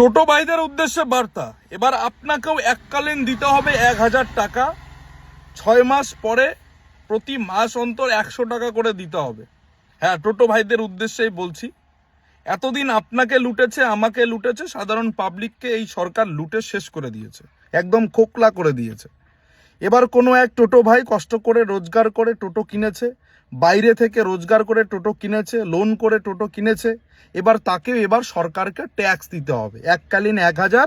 টোটো ভাইদের উদ্দেশ্যে বার্তা। এবার আপনাকেও এককালীন দিতে হবে এক হাজার টাকা। ছয় মাস পরে প্রতি মাস অন্তর একশো টাকা করে দিতে হবে। হ্যাঁ টোটো ভাইদের উদ্দেশ্যেই বলছি। এতদিন আপনাকে লুটেছে, আমাকে লুটেছে, সাধারণ পাবলিককে এই সরকার লুটে শেষ করে দিয়েছে। একদম খোকলা করে দিয়েছে। এবার কোনো এক টোটো ভাই কষ্ট করে, রোজগার করে টোটো কিনেছে বাইরে থেকে রোজগার করে টোটো কিনেছে লোন করে টোটো কিনেছে, এবার তাকে এবার সরকারকে ট্যাক্স দিতে হবে। এককালীন এক হাজার,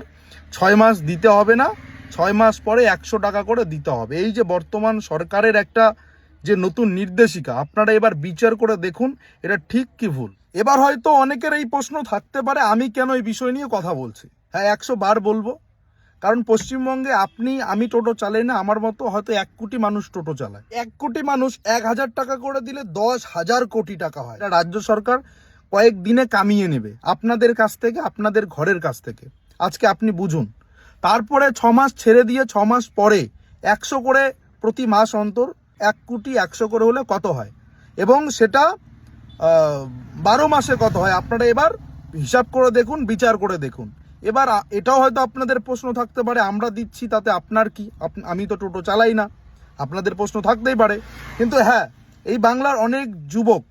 ছয় মাস দিতে হবে না, ছয় মাস পরে একশো টাকা করে দিতে হবে। এই যে বর্তমান সরকারের একটা যে নতুন নির্দেশিকা, আপনারা এবার বিচার করে দেখুন, এটা ঠিক কি ভুল? এবার হয়তো অনেকের এই প্রশ্ন থাকতে পারে, আমি কেন এই বিষয় নিয়ে কথা বলছি? হ্যাঁ একশো বার বলব কারণ পশ্চিমবঙ্গে আপনি, আমি টোটো চালাই না, আমার মতো হয়তো এক কোটি মানুষ টোটো চালায়। এক কোটি মানুষ এক হাজার টাকা করে দিলে দশ হাজার কোটি টাকা হয়। এটা রাজ্য সরকার কয়েক দিনে কামিয়ে নেবে, আপনাদের কাছ থেকে, আপনাদের ঘরের কাছ থেকে। আজকে আপনি বুঝুন, তারপরে ছ মাস ছেড়ে দিয়ে ছ মাস পরে একশো করে প্রতি মাস অন্তর এক কোটি একশো করে হলে কত হয়? এবং সেটা বারো মাসে কত হয়? আপনারা এবার হিসাব করে দেখুন, বিচার করে দেখুন। এবার এটাও হয়তো আপনাদের প্রশ্ন থাকতে পারে, আমরা দিচ্ছি তাতে আপনার কি? আমি তো টোটো চালাই না, আপনাদের প্রশ্ন থাকতেই পারে। কিন্তু হ্যাঁ এই বাংলার অনেক যুবক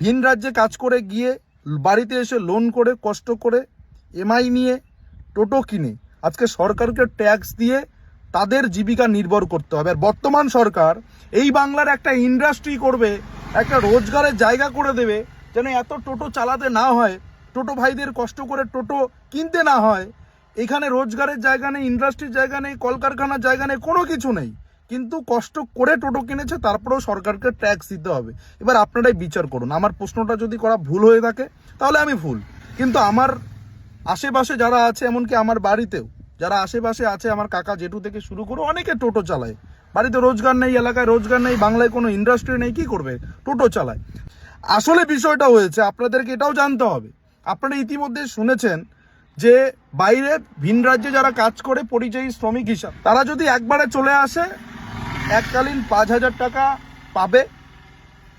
ভিন রাজ্যে কাজ করে গিয়ে বাড়িতে এসে লোন করে, কষ্ট করে এমআই নিয়ে টোটো কিনে আজকে সরকারকে ট্যাক্স দিয়ে তাদের জীবিকা নির্ভর করতে হবে। আর বর্তমান সরকার এই বাংলার একটা ইন্ডাস্ট্রি করবে, একটা রোজগারের জায়গা করে দেবে, যেন এত টোটো চালাতে না হয়। টোটো ভাইদের কষ্ট করে টোটো কিনতে না হয়, এখানে রোজগারের জায়গা নেই ইন্ডাস্ট্রির জায়গা নেই, কলকারখানার জায়গা নেই, কোনো কিছু নেই। কিন্তু কষ্ট করে টোটো কিনেছে, তারপরেও সরকারকে ট্যাক্স দিতে হবে। এবার আপনারাই বিচার করুন। আমার প্রশ্নটা যদি করা ভুল হয়ে থাকে, তাহলে আমি ভুল। কিন্তু আমার আশেপাশে যারা আছে, এমনকি আমার বাড়িতেও, যারা আশেপাশে আছে, আমার কাকা জেঠু থেকে শুরু করে অনেকে টোটো চালায়। বাড়িতে রোজগার নেই, এলাকায় রোজগার নেই, বাংলায় কোনো ইন্ডাস্ট্রি নেই, কি করবে? টোটো চালায়। আসলে বিষয়টা হয়েছে, আপনাদেরকে এটাও জানতে হবে আপনারা ইতিমধ্যে শুনেছেন যে বাইরে ভিন রাজ্যে যারা কাজ করে পরিযায়ী শ্রমিক হিসাব, তারা যদি একবারে চলে আসে, এককালীন পাঁচ হাজার টাকা পাবে।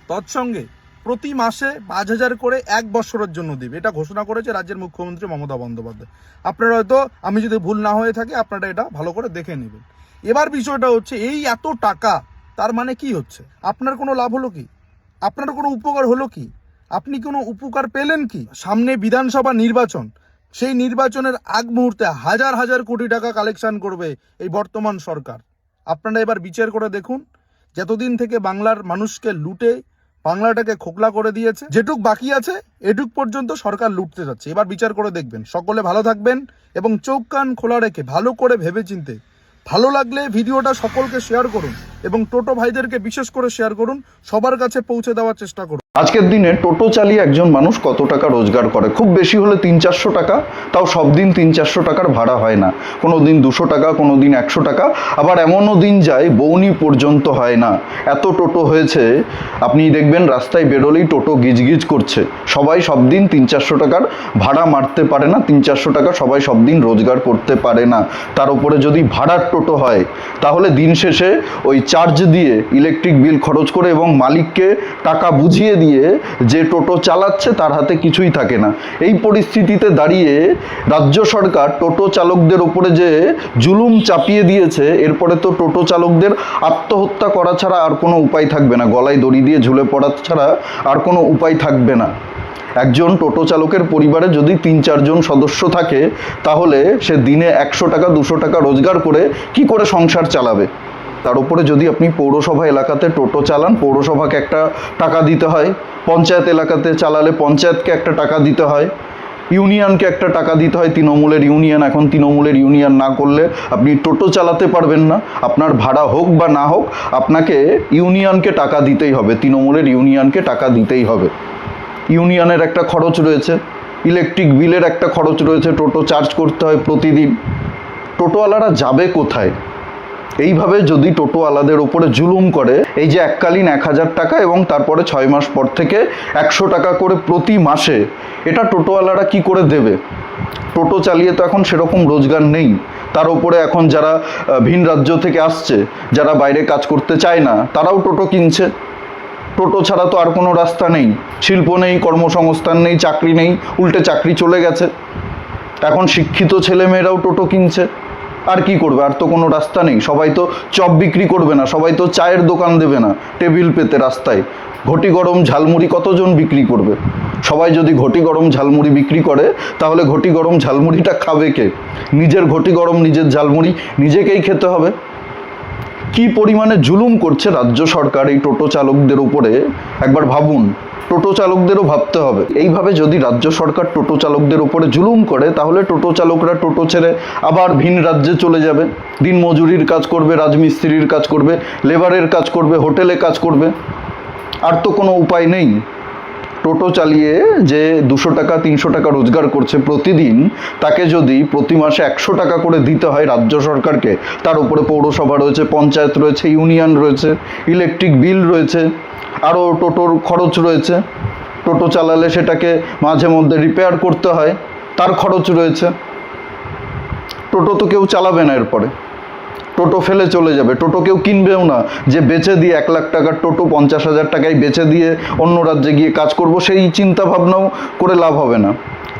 তৎসঙ্গে প্রতি মাসে পাঁচ হাজার করে এক বছরের জন্য দিবে। এটা ঘোষণা করেছে রাজ্যের মুখ্যমন্ত্রী মমতা বন্দ্যোপাধ্যায়। আপনারা হয়তো, আমি যদি ভুল না হয়ে থাকে, আপনারা এটা ভালো করে দেখে নেবেন। এবার বিষয়টা হচ্ছে, এই এত টাকা, তার মানে কি হচ্ছে? আপনার কোনো লাভ হলো কি? আপনার কোনো উপকার হলো কি? আপনি কোনো উপকার পেলেন কি? সামনে বিধানসভা নির্বাচন। সেই নির্বাচনের আগ মুহূর্তে হাজার হাজার কোটি টাকা কালেকশন করবে এই বর্তমান সরকার। আপনারা এবার বিচার করে দেখুন, যতদিন থেকে বাংলার মানুষকে লুটে বাংলাটাকে খোকলা করে দিয়েছে, যেটুক বাকি আছে, এটুক পর্যন্ত সরকার লুটতে যাচ্ছে। এবার বিচার করে দেখবেন। সকলে ভালো থাকবেন এবং চোখ কান খোলা রেখে ভালো করে ভেবে চিনতে ভালো লাগলে ভিডিওটা সকলকে শেয়ার করুন। এবং টোটো ভাইদেরকে বিশেষ করে শেয়ার করুন, সবার কাছে পৌঁছে দেওয়ার চেষ্টা করুন। আজকের দিনে টোটো চালিয়ে একজন মানুষ কত টাকা রোজগার করে? খুব বেশি হলে তিন চারশো টাকা, তাও সব দিন তিন চারশো টাকার ভাড়া হয় না। কোনো দিন দুশো টাকা, কোনো দিন একশো টাকা, আবার এমনও দিন যায় বৌনি পর্যন্ত হয় না। এত টোটো হয়েছে, আপনি দেখবেন রাস্তায় বেরোলেই টোটো গিজগিজ করছে। সবাই সব দিন তিন চারশো টাকার ভাড়া মারতে পারে না, তিন চারশো টাকা সবাই সব দিন রোজগার করতে পারে না। তার উপরে যদি ভাড়ার টোটো হয়, তাহলে দিন শেষে ওই চার্জ দিয়ে ইলেকট্রিক বিল খরচ করে এবং মালিককে টাকা বুঝিয়ে দিয়ে যে টোটো চালাচ্ছে তার হাতে কিছুই থাকে না। এই পরিস্থিতিতে দাঁড়িয়ে রাজ্য সরকার টোটো চালকদের ওপরে যে জুলুম চাপিয়ে দিয়েছে, এরপরে তো টোটো চালকদের আত্মহত্যা করা ছাড়া আর কোনো উপায় থাকবে না। গলায় দড়ি দিয়ে ঝুলে পড়া ছাড়া আর কোনো উপায় থাকবে না। একজন টোটো চালকের পরিবারে যদি তিন চারজন সদস্য থাকে, তাহলে সে দিনে একশো টাকা, দুশো টাকা রোজগার করে কি করে সংসার চালাবে? তার উপরে যদি আপনি পৌরসভা এলাকাতে টোটো চালান, পৌরসভাকে একটা টাকা দিতে হয়। পঞ্চায়েত এলাকাতে চালালে পঞ্চায়েতকে একটা টাকা দিতে হয়। ইউনিয়নকে একটা টাকা দিতে হয়। তৃণমূলের ইউনিয়ন, এখন তৃণমূলের ইউনিয়ন না করলে আপনি টোটো চালাতে পারবেন না। আপনার ভাড়া হোক বা না হোক, আপনাকে ইউনিয়নকে টাকা দিতেই হবে। তৃণমূলের ইউনিয়নকে টাকা দিতেই হবে। ইউনিয়নের একটা খরচ রয়েছে। ইলেকট্রিক বিলের একটা খরচ রয়েছে। টোটো চার্জ করতে হয় প্রতিদিন। টোটোওয়ালারা যাবে কোথায়? এইভাবে যদি টোটোওয়ালাদের উপরে জুলুম করে, এই যে এককালীন এক হাজার টাকা এবং তারপরে ছয় মাস পর থেকে একশো টাকা করে প্রতি মাসে, এটা টোটোওয়ালারা কি করে দেবে? টোটো চালিয়ে তো এখন সেরকম রোজগার নেই। তার উপরে এখন যারা ভিন রাজ্য থেকে আসছে, যারা বাইরে কাজ করতে চায় না, তারাও টোটো কিনছে। টোটো ছাড়া তো আর কোনো রাস্তা নেই। শিল্প নেই, কর্মসংস্থান নেই, চাকরি নেই, উল্টে চাকরি চলে গেছে। এখন শিক্ষিত ছেলেমেয়েরাও টোটো কিনছে। আর কি করবে? আর তো কোনো রাস্তা নেই। সবাই তো চপ বিক্রি করবে না, সবাই তো চায়ের দোকান দেবে না, টেবিল পেতে রাস্তায়। ঘটি গরম ঝালমুড়ি কতজন বিক্রি করবে? সবাই যদি ঘটি গরম ঝালমুড়ি বিক্রি করে, তাহলে ঘটি গরম ঝালমুড়িটা খাবে কে? নিজের ঘটি গরম, নিজের ঝালমুড়ি নিজেকেই খেতে হবে। কি পরিমাণে জুলুম করছে রাজ্য সরকার এই টোটো চালকদের উপরে? একবার ভাবুন। টোটো চালকদেরও ভাবতে হবে। এইভাবে যদি রাজ্য সরকার টোটো চালকদের উপরে জুলুম করে, তাহলে টোটো চালকরা টোটো ছেড়ে আবার ভিন রাজ্যে চলে যাবে। দিন মজুরির কাজ করবে, রাজমিস্ত্রির কাজ করবে, লেবারের কাজ করবে, হোটেলে কাজ করবে। আর তো কোনো উপায় নেই। টোটো চালিয়ে যে দুশো টাকা, তিনশো টাকা রোজগার করছে প্রতিদিন, তাকে যদি প্রতি মাসে একশো টাকা করে দিতে হয় রাজ্য সরকারকে, তার উপরে পৌরসভা রয়েছে, পঞ্চায়েত রয়েছে, ইউনিয়ন রয়েছে, ইলেকট্রিক বিল রয়েছে আরও টোটোর খরচ রয়েছে। টোটো চালালে সেটাকে মাঝে মধ্যে রিপেয়ার করতে হয়, তার খরচ রয়েছে। টোটো তো কেউ চালাবে না এরপরে। টোটো ফেলে চলে যাবে। টোটো কেউ কিনবেও না। যে বেচে দিয়ে এক লাখ টাকার টোটো পঞ্চাশ হাজার টাকায় বেচে দিয়ে অন্য রাজ্যে গিয়ে কাজ করব, সেই চিন্তা ভাবনাও করে লাভ হবে না।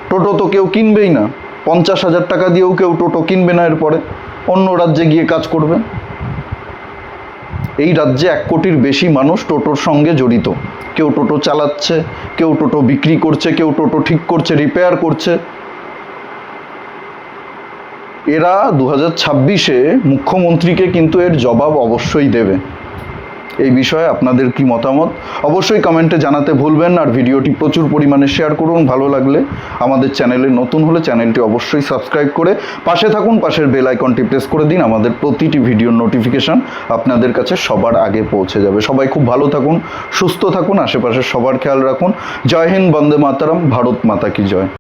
টোটো তো কেউ কিনবেই না। পঞ্চাশ হাজার টাকা দিয়েও কেউ টোটো কিনবে না এরপরে। অন্য রাজ্যে গিয়ে কাজ করবে। এই রাজ্যে এক কোটির বেশি মানুষ টোটোর সঙ্গে জড়িত। কেউ টোটো চালাচ্ছে, কেউ টোটো বিক্রি করছে, কেউ টোটো ঠিক করছে রিপেয়ার করছে। এরা দু হাজার ছাব্বিশে মুখ্যমন্ত্রীকে কিন্তু এর জবাব অবশ্যই দেবে। এই বিষয়ে আপনাদের কি মতামত? অবশ্যই কমেন্টে জানাতে ভুলবেন আর ভিডিওটি প্রচুর পরিমাণে শেয়ার করুন, ভালো লাগলে আমাদের চ্যানেলে নতুন হলে চ্যানেলটি অবশ্যই সাবস্ক্রাইব করে পাশে থাকুন, পাশের বেল আইকনটি প্রেস করে দিন, আমাদের প্রতিটি ভিডিওর নোটিফিকেশন আপনাদের কাছে সবার আগে পৌঁছে যাবে। সবাই খুব ভালো থাকুন, সুস্থ থাকুন, আশেপাশে সবার খেয়াল রাখুন। জয় হিন্দ, বন্দে মাতারাম, ভারত মাতা কি জয়।